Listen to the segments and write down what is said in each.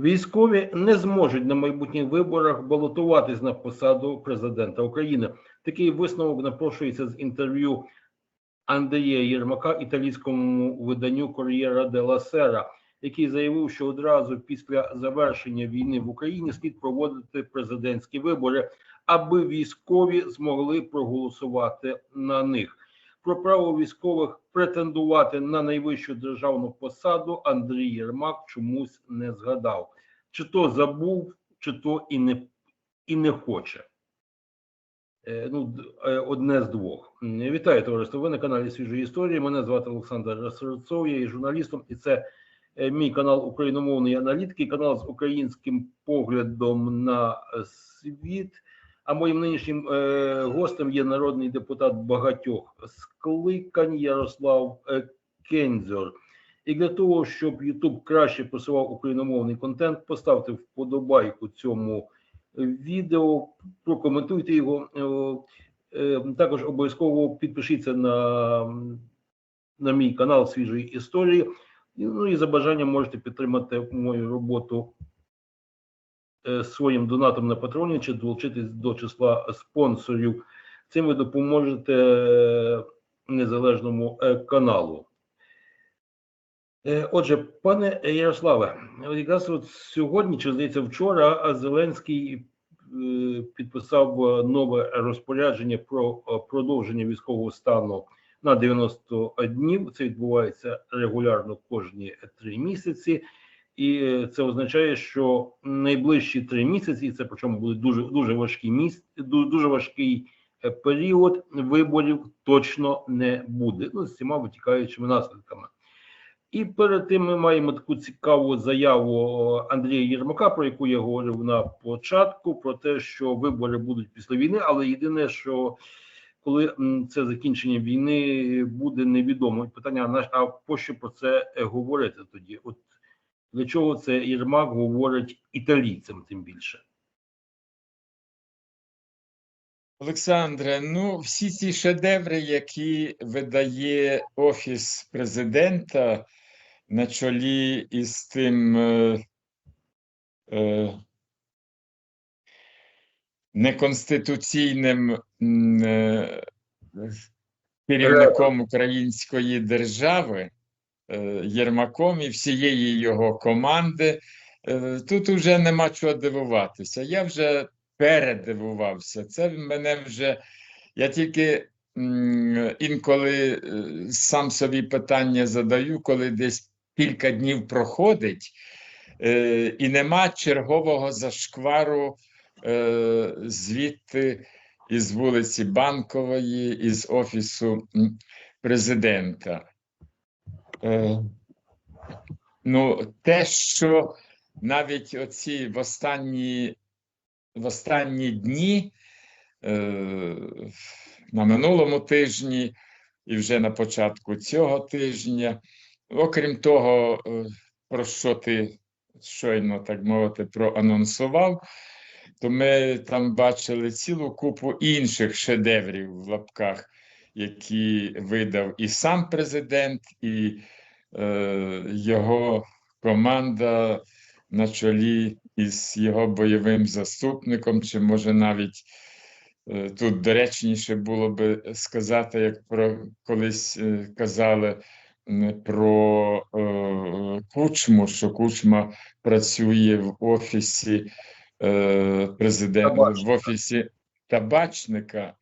Військові не зможуть на майбутніх виборах балотуватись на посаду президента України. Такий висновок напрошується з інтерв'ю Андрія Єрмака італійському виданню Кор'єра де Сера, який заявив, що одразу після завершення війни в Україні слід проводити президентські вибори, аби військові змогли проголосувати на них. Про право військових претендувати на найвищу державну посаду Андрій Єрмак чомусь не згадав. Чи то забув, чи то і не, і не хоче. Е, Ну, е, одне з двох. Вітаю, товариство. Ви на каналі Свіжої історії. Мене звати Олександр Серцов, я є журналістом, і це е, мій канал Україномовної аналітики, канал з українським поглядом на світ. А моїм нинішнім е, гостем є народний депутат багатьох скликань Ярослав е, Кензьор. І для того, щоб YouTube краще просував україномовний контент, поставте вподобайку цьому відео, прокоментуйте його. Е, е, Також обов'язково підпишіться на, на мій канал свіжої історії. Ну і за бажанням можете підтримати мою роботу своїм донатом на патроні чи долучитись до числа спонсорів. Цим ви допоможете е, незалежному е, каналу. Е, Отже, пане Ярославе, якраз от сьогодні, чи здається, вчора Зеленський е, підписав е, нове розпорядження про е, продовження військового стану на 90 днів. Це відбувається регулярно кожні три місяці, і е, це означає, що найближчі три місяці, це причому буде дуже дуже важкий міс, дуже важкий е, період виборів точно не буде. Ну з цими витікаючими наслідками. І перед тим ми маємо таку цікаву заяву Андрія Єрмака, про яку я говорив на початку, про те, що вибори будуть після війни, але єдине, що коли це закінчення війни буде невідомо. Питання а пощо про це е, говорити тоді? От для чого це Єрмак говорить італійцям, тим більше? Олександре, ну всі ці шедеври, які видає Офіс президента на чолі із тим е, е, неконституційним е, керівником української держави е, Єрмаком і всієї його команди, е, тут вже нема чого дивуватися. Я вже передивувався. Це мене вже. Я тільки інколи е, сам собі питання задаю, коли десь кілька днів проходить, е, і нема чергового зашквару е, звідти із вулиці Банкової, із офісу президента. Е, ну, те, що навіть оці в останні в останні дні, е, на минулому тижні і вже на початку цього тижня, окрім того, е, про що ти щойно, так мовити, проанонсував, то ми там бачили цілу купу інших шедеврів в лапках, які видав і сам президент, і е, його команда на чолі із його бойовим заступником, чи може навіть е, тут доречніше було би сказати, як про колись е, казали про е, Кучму, що Кучма працює в офісі е, президента, в офісі табачника.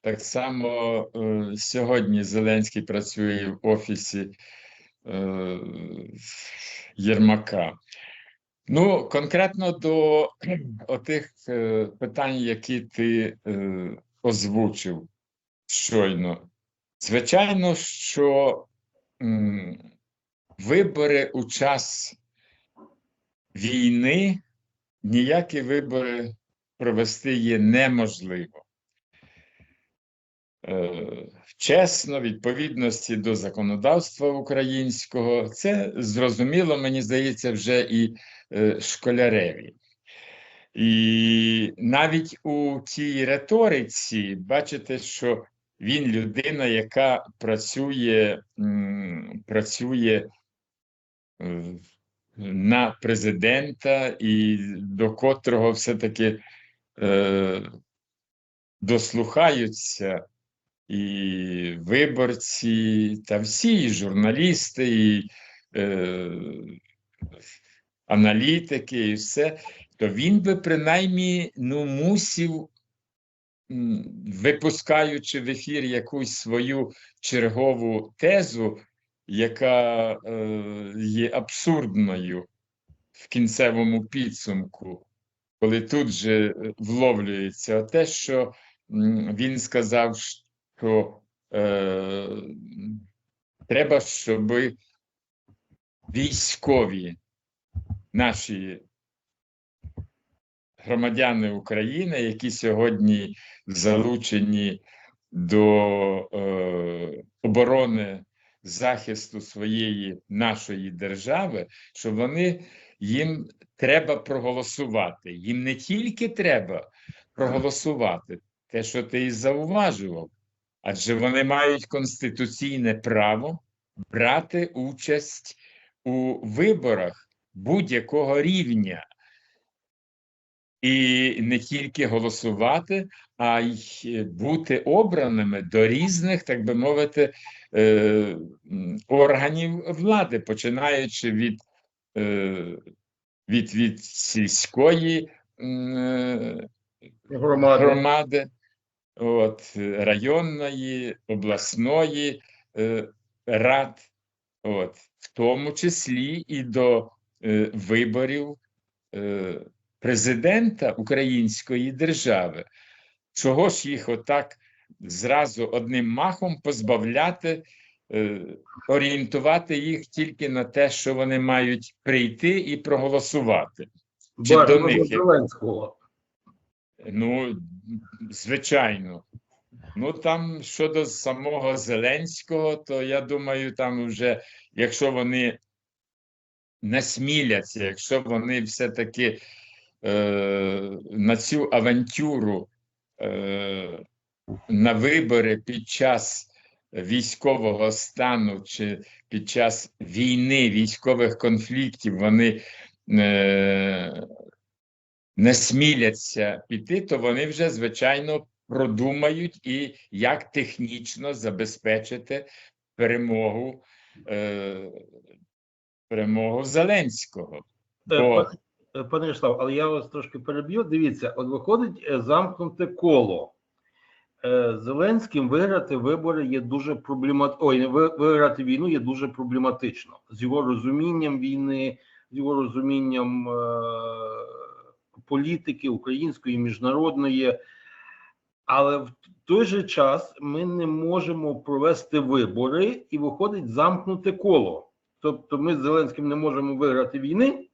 Так само е, сьогодні Зеленський працює в офісі е, Єрмака. Ну, конкретно до отих е, питань, які ти е, озвучив щойно. Звичайно, що м, вибори у час війни ніякі вибори провести є неможливо. Е, чесно, відповідності до законодавства українського, це зрозуміло, мені здається, вже і е, школяреві. І навіть у цій риториці бачите, що він людина, яка працює, працює е, на президента, і до котрого все-таки е, дослухаються і виборці, та всі і журналісти, і е, аналітики, і все, то він би принаймні ну, мусів, випускаючи в ефір якусь свою чергову тезу, яка е, є абсурдною в кінцевому підсумку, коли тут же е, вловлюється те, що він сказав, що е, треба, щоб військові наші громадяни України, які сьогодні залучені до е, оборони захисту своєї нашої держави, що вони їм треба проголосувати. Їм не тільки треба проголосувати, те, що ти і зауважував, адже вони мають конституційне право брати участь у виборах будь-якого рівня. І не тільки голосувати, а й бути обраними до різних, так би мовити, е, органів влади, починаючи від, е, від, від сільської е, Громади. громади, от, районної, обласної е, рад, от, в тому числі і до е, виборів е, президента Української держави. Чого ж їх отак зразу одним махом позбавляти, е, орієнтувати їх тільки на те, що вони мають прийти і проголосувати? Чи Бажано до них? Зеленського. Ну, звичайно. Ну, там щодо самого Зеленського, то я думаю, там вже, якщо вони насміляться, якщо вони все-таки е, на цю авантюру е, на вибори під час військового стану чи під час війни, військових конфліктів, вони е, не сміляться піти, то вони вже, звичайно, продумають і як технічно забезпечити перемогу, е, перемогу Зеленського. Е, Бо пане- е, Ярослав, але я вас трошки переб'ю. Дивіться, от виходить е, замкнуте коло. Е, Зеленським виграти вибори є дуже проблематично. Ой, виграти війну є дуже проблематично. З його розумінням війни, з його розумінням е, політики української, міжнародної. Але в той же час ми не можемо провести вибори і виходить замкнуте коло. Тобто ми з Зеленським не можемо виграти війни,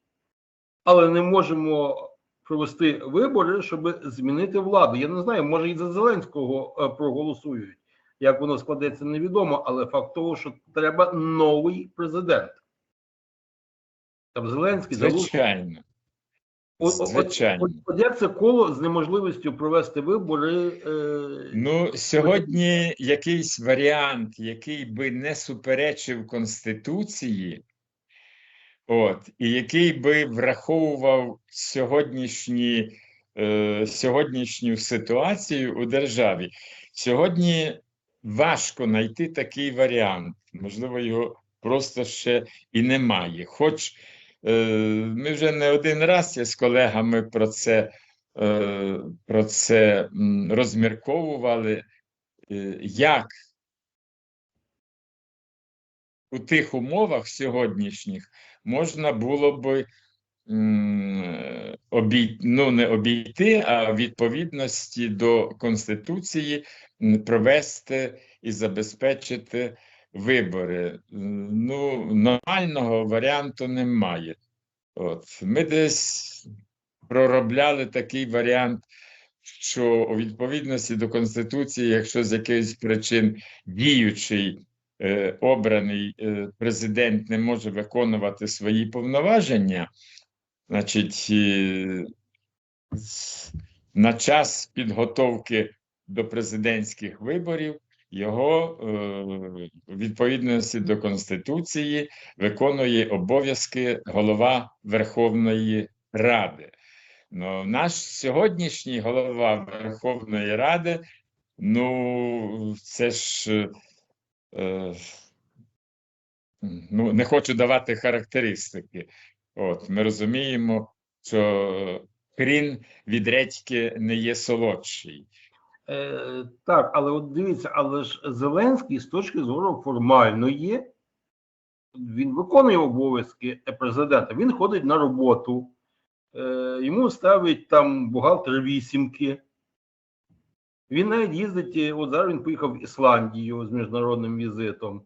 але не можемо провести вибори, щоб змінити владу. Я не знаю, може і за Зеленського е, проголосують. Як воно складеться, невідомо, але факт того, що треба новий президент. Там Зеленський Залужний. Звичайно, От, от, от, от як це коло з неможливістю провести вибори? Е, Ну, сьогодні якийсь варіант, який би не суперечив Конституції, от, і який би враховував сьогоднішні, е, сьогоднішню ситуацію у державі. Сьогодні важко знайти такий варіант. Можливо, його просто ще і немає. Хоч ми вже не один раз я з колегами про це е, про це розмірковували, е, як у тих умовах сьогоднішніх можна було би обій... ну, не обійти, а в відповідності до Конституції провести і забезпечити вибори. Ну, нормального варіанту немає. От. Ми десь проробляли такий варіант, що у відповідності до Конституції, якщо з якихось причин діючий е, обраний е, президент не може виконувати свої повноваження, значить, на час підготовки до президентських виборів його е, відповідності до Конституції виконує обов'язки голова Верховної Ради. Ну, наш сьогоднішній голова Верховної Ради, ну, це ж. е, Е, ну, не хочу давати характеристики. От, ми розуміємо, що хрін від редьки не є солодший. Е, так, але от дивіться, але ж Зеленський з точки зору формальної, він виконує обов'язки президента. Він ходить на роботу, е, йому ставить там бухгалтер вісімки. Він навіть їздить, е, от зараз він поїхав в Ісландію з міжнародним візитом,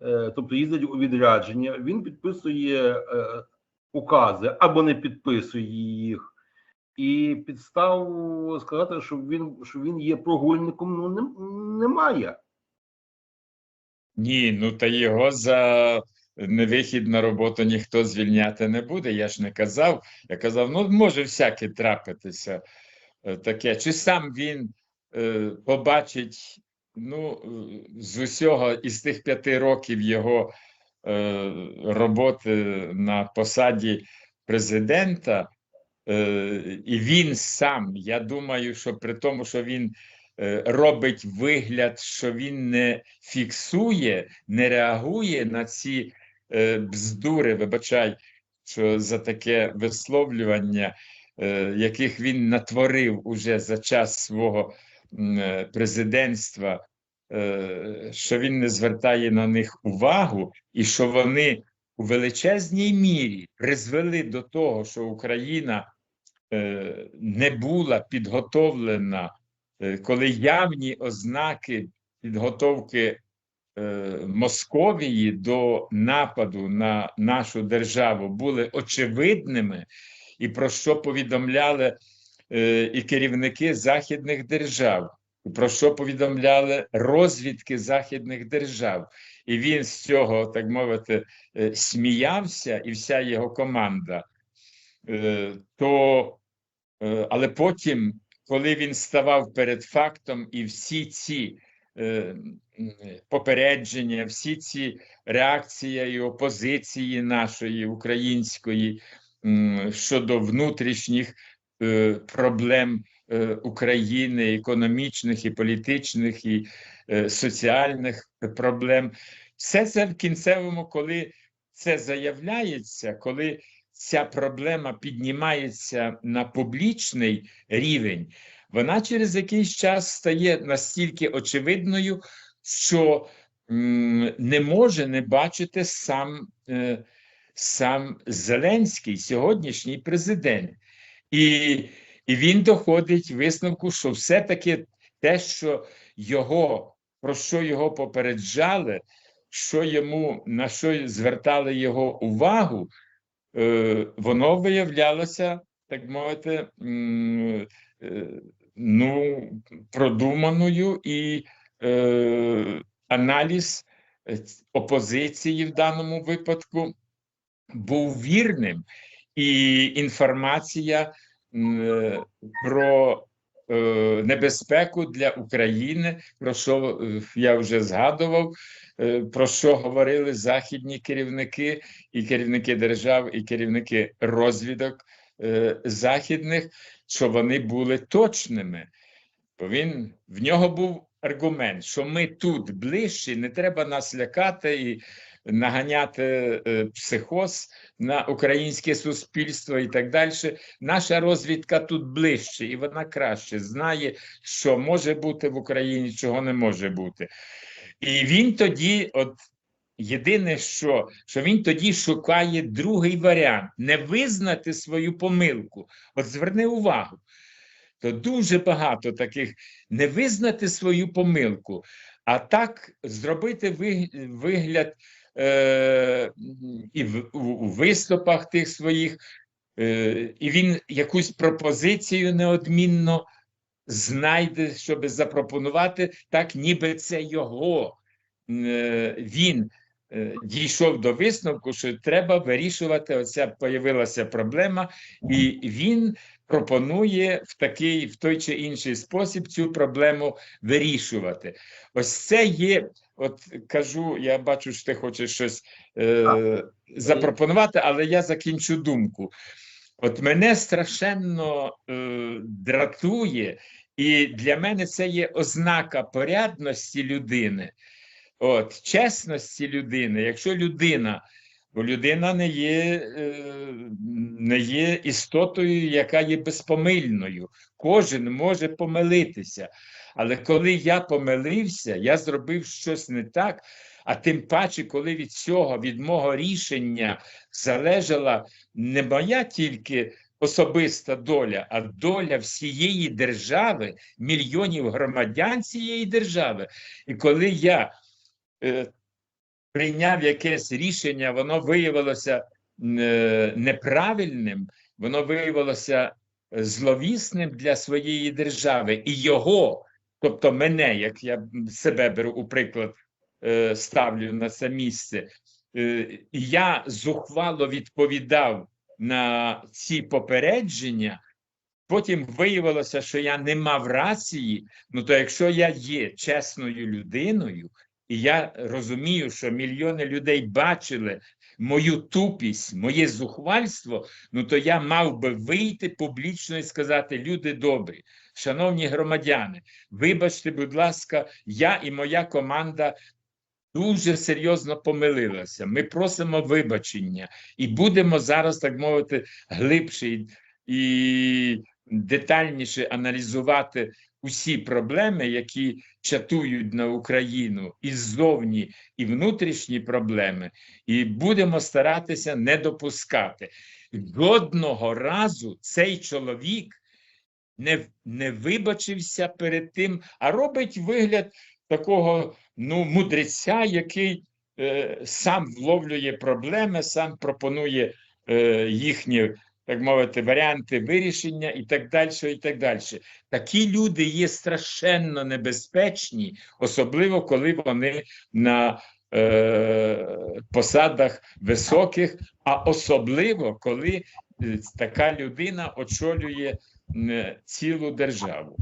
е, тобто їздить у відрядження. Він підписує е, укази або не підписує їх. І підстав сказати, що він, що він є прогульником, ну нем- немає. Ні, ну та його за невихід на роботу ніхто звільняти не буде. Я ж не казав. Я казав, ну може всяке трапитися е, таке. Чи сам він е, побачить ну, з усього із тих п'яти років його е, роботи на посаді президента, і він сам, я думаю, що при тому, що він е, робить вигляд, що він не фіксує, не реагує на ці е, бздури, вибачай, що за таке висловлювання, е, яких він натворив уже за час свого е, президентства, е, що він не звертає на них увагу, і що вони у величезній мірі призвели до того, що Україна е, не була підготовлена, е, коли явні ознаки підготовки е, Московії до нападу на нашу державу були очевидними, і про що повідомляли е, і керівники західних держав, про що повідомляли розвідки західних держав. І він з цього, так мовити, е, сміявся, і вся його команда. Е, То, е, але потім, коли він ставав перед фактом, і всі ці е, попередження, всі ці реакції і опозиції нашої української щодо внутрішніх е, проблем е, України, економічних і політичних, і е, соціальних проблем, все це в кінцевому, коли це заявляється, коли ця проблема піднімається на публічний рівень, вона через якийсь час стає настільки очевидною, що не може не бачити сам, е, сам Зеленський, сьогоднішній президент. І, і він доходить висновку, що все-таки те, що його, про що його попереджали, що йому на що звертали його увагу, воно виявлялося, так мовити, е, ну, продуманою і е, аналіз е, опозиції в даному випадку був вірним, і інформація е, про е, небезпеку для України, про що е, я вже згадував, е, про що говорили західні керівники, і керівники держав, і керівники розвідок е, західних, що вони були точними. Бо він в нього був аргумент, що ми тут ближче, не треба нас лякати і наганяти е, психоз на українське суспільство і так далі. Наша розвідка тут ближче, і вона краще знає, що може бути в Україні, чого не може бути. І він тоді, от єдине, що, що він тоді шукає другий варіант не визнати свою помилку. От зверни увагу. То дуже багато таких не визнати свою помилку, а так зробити вигляд е, і в у, виступах тих своїх, е, і він якусь пропозицію неодмінно знайде, щоб запропонувати, так ніби це його. е, Він дійшов до висновку, що треба вирішувати. Оця появилася проблема, і він пропонує в такий, в той чи інший спосіб цю проблему вирішувати. Ось це є. От кажу, я бачу, що ти хочеш щось е, запропонувати, але я закінчу думку. От мене страшенно е, дратує, і для мене це є ознака порядності людини, от, чесності людини. Якщо людина, бо людина не є, е, не є істотою, яка є безпомильною. Кожен може помилитися. Але коли я помилився, я зробив щось не так. А тим паче, коли від цього, від мого рішення залежала не моя тільки особиста доля, а доля всієї держави, мільйонів громадян цієї держави. І коли я прийняв якесь рішення, воно виявилося е, неправильним, воно виявилося зловісним для своєї держави, і його, тобто мене, як я себе беру у приклад, е, ставлю на це місце, е, я зухвало відповідав на ці попередження. Потім виявилося, що я не мав рації. Ну то якщо я є чесною людиною, і я розумію, що мільйони людей бачили мою тупість, моє зухвальство, ну то я мав би вийти публічно і сказати: люди добрі, шановні громадяни, вибачте, будь ласка, я і моя команда. Дуже серйозно помилилася. Ми просимо вибачення і будемо зараз, так мовити, глибше і, детальніше аналізувати усі проблеми, які чатують на Україну і ззовні, і внутрішні проблеми, і будемо старатися не допускати. Жодного разу цей чоловік не, не вибачився перед тим, а робить вигляд такого ну, мудреця, який е, сам вловлює проблеми, сам пропонує е, їхні, так мовити, варіанти вирішення і так далі. і так далі. Такі люди є страшенно небезпечні, особливо коли вони на е, посадах високих, а особливо коли е, така людина очолює цілу державу.